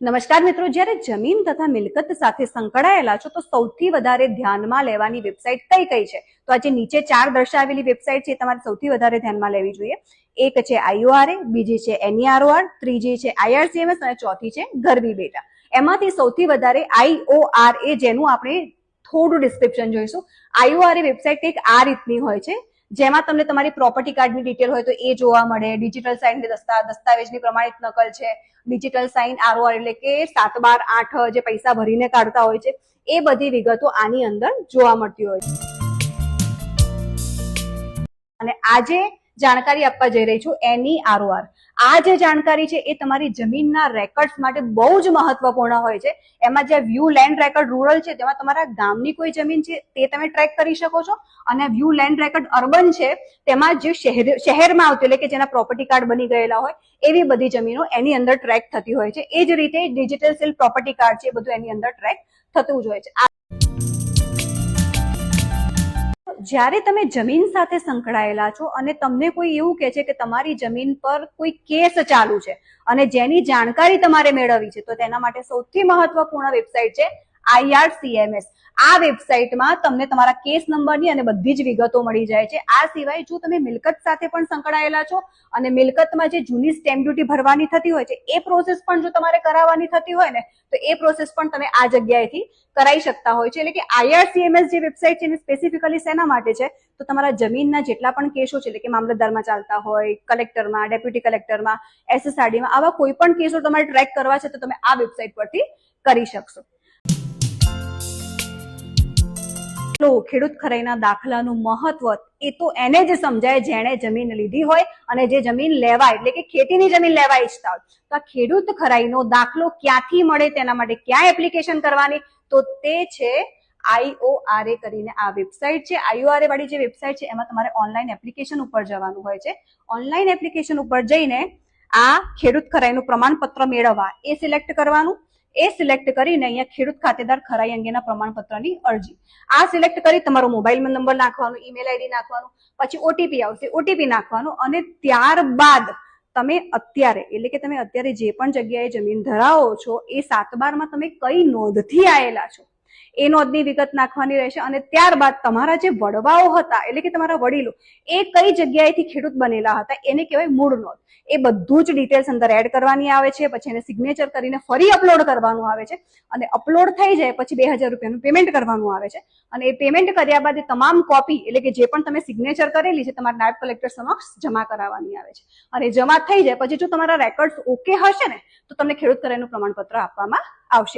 નમસ્કાર મિત્રો, જ્યારે જમીન તથા મિલકત સાથે સંકળાયેલા છો, તો સૌથી વધારે ધ્યાનમાં લેવાની વેબસાઇટ કઈ કઈ છે? તો આજે નીચે ચાર દર્શાવેલી વેબસાઇટ છે તમારે સૌથી વધારે ધ્યાનમાં લેવી જોઈએ. એક છે આઈઓઆરએ, બીજી છે એનઈઆરઓઆર, ત્રીજી છે આઈઆરસીએમએસ અને ચોથી છે ગરબી બેટા. એમાંથી સૌથી વધારે આઈઓઆર એ જેનું આપણે થોડું ડિસ્ક્રિપ્શન જોઈશું. આઈઓઆર એ વેબસાઇટ કંઈક આ રીતની હોય છે. જેમાં તમને તમારી પ્રોપર્ટી કાર્ડની ડિટેલ હોય તો એ જોવા મળે. ડિજિટલ સાઇન દસ્તા, દસ્તાવેજની પ્રમાણિત નકલ છે. ડિજિટલ સાઇન આરઓઆર એટલે કે સાત બાર આઠ જે પૈસા ભરીને કાઢતા હોય છે, એ બધી વિગતો આની અંદર જોવા મળતી હોય છે. અને આજે જાણકારી આપવા જઈ રહી છું એની આરઓઆર આ જે જાણકારી છે એ તમારી જમીનના રેકોર્ડ્સ માટે બહુ જ મહત્વપૂર્ણ હોય છે. એમાં જે વ્યૂ લેન્ડ રેકોર્ડ રૂરલ છે, તેમાં તમારા ગામની કોઈ જમીન છે, તે તમે ટ્રેક કરી શકો છો. અને વ્યૂ લેન્ડ રેકોર્ડ અર્બન છે, તેમાં જે શહેર, શહેરમાં આવતી, એટલે કે જેના પ્રોપર્ટી કાર્ડ બની ગયેલા હોય, એવી બધી જમીનો એની અંદર ટ્રેક થતી હોય છે. એ જ રીતે ડિજિટલ સેલ પ્રોપર્ટી કાર્ડ છે બધું એની અંદર ટ્રેક થતું જ હોય છે. જ્યારે તમે જમીન સાથે સંકળાયેલા છો અને તમને કોઈ એવું કહે છે કે તમારી જમીન પર કોઈ કેસ ચાલુ છે અને જેની જાણકારી તમારે મેળવવી છે, તો તેના માટે સૌથી મહત્વપૂર્ણ વેબસાઇટ છે આઈઆરસીએમએસ આ વેબસાઇટમાં તમને તમારા કેસ નંબરની અને બધી જ વિગતો મળી જાય છે. આ સિવાય જો તમે મિલકત સાથે પણ સંકળાયેલા છો અને મિલકતમાં જે જૂની સ્ટેમ્પ ડ્યુટી ભરવાની થતી હોય છે, એ પ્રોસેસ પણ જો તમારે કરાવવાની થતી હોય ને, તો એ પ્રોસેસ પણ તમે આ જગ્યાએથી કરાઈ શકતા હોય છે. એટલે કે આઈઆરસીએમએસ જે વેબસાઇટ છે એને સ્પેસિફિકલી શેના માટે છે? તો તમારા જમીનના જેટલા પણ કેસો છે, એટલે કે મામલતદારમાં ચાલતા હોય, કલેક્ટરમાં, ડેપ્યુટી કલેક્ટરમાં, એસએસઆરડીમાં, આવા કોઈ પણ કેસો તમારે ટ્રેક કરવા છે, તો તમે આ વેબસાઇટ પરથી કરી શકશો. લો ખેડૂત ખરાઈના દાખલાનું મહત્વ એ તો એને જ સમજાય જેણે જમીન લીધી હોય અને જે જમીન લેવાય, એટલે કે ખેતીની જમીન લેવા ઈચ્છતા હોય તો આ ખેડૂત ખરાઈનો દાખલો ક્યાંથી મળે તેના માટે ક્યાં એપ્લિકેશન કરવાની? તો તે છે આઈઓઆરએ કરીને આ વેબસાઇટ છે. આઈઓઆરએ વાળી જે વેબસાઇટ છે, એમાં તમારે ઓનલાઈન એપ્લિકેશન ઉપર જવાનું હોય છે. ઓનલાઈન એપ્લિકેશન ઉપર જઈને આ ખેડૂત ખરાઈનું પ્રમાણપત્ર મેળવવા એ સિલેક્ટ કરવાનું. એ સિલેક્ટ કરીને અહીંયા ખેડૂત ખાતેદાર ખરાઈ અંગેના પ્રમાણપત્રની અરજી. આ સિલેક્ટ કરી તમારો મોબાઈલ નંબર નાખવાનો ઈમેલ આઈડી નાખવાનું, પછી ઓટીપી આવશે. ઓટીપી નાખવાનું અને ત્યારબાદ તમે અત્યારે, એટલે કે તમે અત્યારે જે પણ જગ્યાએ જમીન ધરાવો છો, એ સાત બારમાં તમે કઈ નોંધથી આવેલા છો? એ નોંધની વિગત નાખવાની રહેશે અને ત્યારબાદ તમારા જે વડવાઓ હતા, એટલે કે તમારા વડીલો, એ કઈ જગ્યાએથી ખેડૂત બનેલા હતા, એને કહેવાય મૂળ નોંધ. એ બધું જ ડિટેલ્સ અંદર એડ કરવાની આવે છે, પછી એને સિગ્નેચર કરીને ફરી અપલોડ કરવાનું આવે છે, અને અપલોડ થઈ જાય પછી બે હજાર રૂપિયાનું પેમેન્ટ કરવાનું આવે છે. અને એ પેમેન્ટ કર્યા બાદ તમામ કોપી એટલે કે જે પણ તમે સિગ્નેચર કરેલી છે, તમારા નાયબ કલેક્ટર સમક્ષ જમા કરાવવાની આવે છે. અને જમા થઈ જાય, પછી જો તમારા રેકોર્ડ ઓકે હશે ને, તો તમને ખેડૂત કરાઈનું પ્રમાણપત્ર આપવામાં આવશે.